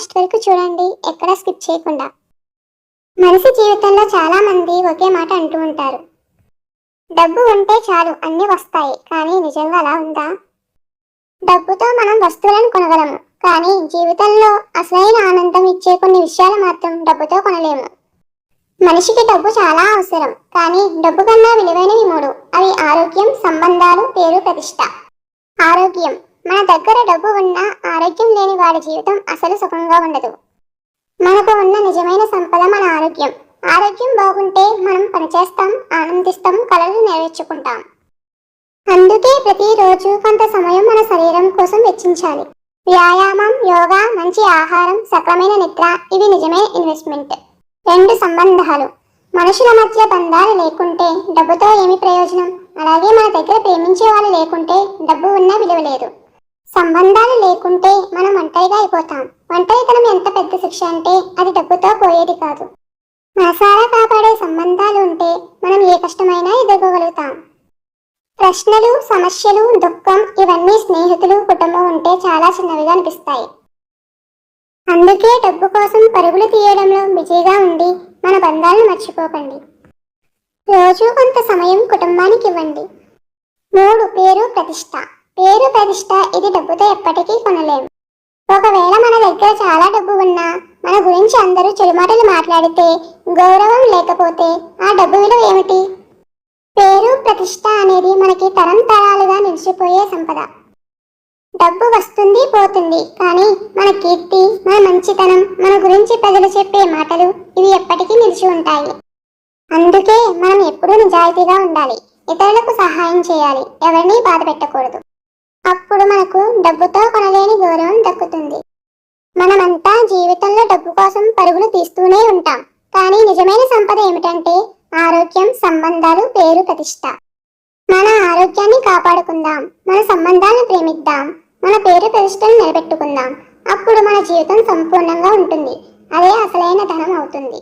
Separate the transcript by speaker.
Speaker 1: Last వరకు చూడండి ఎక్కడ స్కిప్ చేయకుండా. మనిషి జీవితంలో చాలా మంది ఒకే మాట అంటూ ఉంటారు. డబ్బు ఉంటే చాలు అన్ని వస్తాయి కానీ నిజంగా అలా ఉందా? డబ్బుతో మనం వస్తువులను కొనగలము కానీ జీవితంలో అసలైన ఆనందం ఇచ్చే కొన్ని విషయాలు మాత్రం డబ్బుతో కొనలేము. మనిషికి డబ్బు చాలా అవసరం కానీ డబ్బు కన్నా విలువైనవి మూడు. అవి ఆరోగ్యం సంబంధాలు పేరు ప్రతిష్ట. ఆరోగ్యం. మన దగ్గర డబ్బు ఉన్నా ఆరోగ్యం లేని వాడి జీవితం అసలు సుఖంగా ఉండదు. మనకు ఉన్న నిజమైన సంపద మన ఆరోగ్యం. ఆరోగ్యం బాగుంటే మనం పనిచేస్తాం ఆనందిస్తాం కళలు నెరవేర్చుకుంటాం. అందుకే ప్రతిరోజు కొంత సమయం మన శరీరం కోసం వెచ్చించాలి. వ్యాయామం యోగా మంచి ఆహారం సక్రమైన నిద్ర ఇవి నిజమైన ఇన్వెస్ట్మెంట్. రెండు సంబంధాలు. మనుషుల మధ్య బంధాలు లేకుంటే డబ్బుతో ఏమి ప్రయోజనం? అలాగే మన దగ్గర ప్రేమించే వాళ్ళు లేకుంటే డబ్బు ఉన్నా విలువ లేదు. సంబంధాలు లేకుంటే మనం ఒంటరిగా అయిపోతాం. ఒంటరితనం ఎంత పెద్ద శిక్ష అంటే అది డబ్బుతో పోయేది కాదు. మనసారా కాపాడే సంబంధాలు ఉంటే మనం ఏ కష్టమైనా ఎదుర్కోగలుగుతాం. ప్రశ్నలు సమస్యలు దుఃఖం ఇవన్నీ స్నేహితులు కుటుంబం ఉంటే చాలా చిన్నవిగా అనిపిస్తాయి. అందుకే డబ్బు కోసం పరుగులు తీయడంలో బిజీగా ఉండి మన బంధాలను మర్చిపోకండి. రోజు కొంత సమయం కుటుంబానికి ఇవ్వండి. మూడు పేరు ప్రతిష్ట. పేరు ప్రతిష్ట ఇది డబ్బుతో ఎప్పటికీ కొనలేము ఒకవేళ మన దగ్గర చాలా డబ్బు ఉన్నా మన గురించి అందరూ చెడుమాటలు మాట్లాడితే గౌరవం లేకపోతే ఆ డబ్బు విలువ ఏమిటి? పేరు ప్రతిష్ట అనేది మనకి తరం తరాలుగా నిలిచిపోయే సంపద. డబ్బు వస్తుంది పోతుంది కానీ మన కీర్తి మన మంచితనం మన గురించి ప్రజలు చెప్పే మాటలు ఇవి ఎప్పటికీ నిలిచి ఉంటాయి. అందుకే మనం ఎప్పుడూ నిజాయితీగా ఉండాలి. ఇతరులకు సహాయం చేయాలి. ఎవరిని బాధ పెట్టకూడదు. మనకు డబ్బుతో కొనలేని గౌరవం దక్కుతుంది. మనమంతా జీవితంలో డబ్బు కోసం పరుగులు తీస్తూనే ఉంటాం. కానీ నిజమైన సంపద ఏమిటంటే ఆరోగ్యం సంబంధాలు పేరు ప్రతిష్ట. మన ఆరోగ్యాన్ని కాపాడుకుందాం మన సంబంధాలను ప్రేమిద్దాం మన పేరు ప్రతిష్టను నిలబెట్టుకుందాం. అప్పుడు మన జీవితం సంపూర్ణంగా ఉంటుంది. అదే అసలైన ధనం అవుతుంది.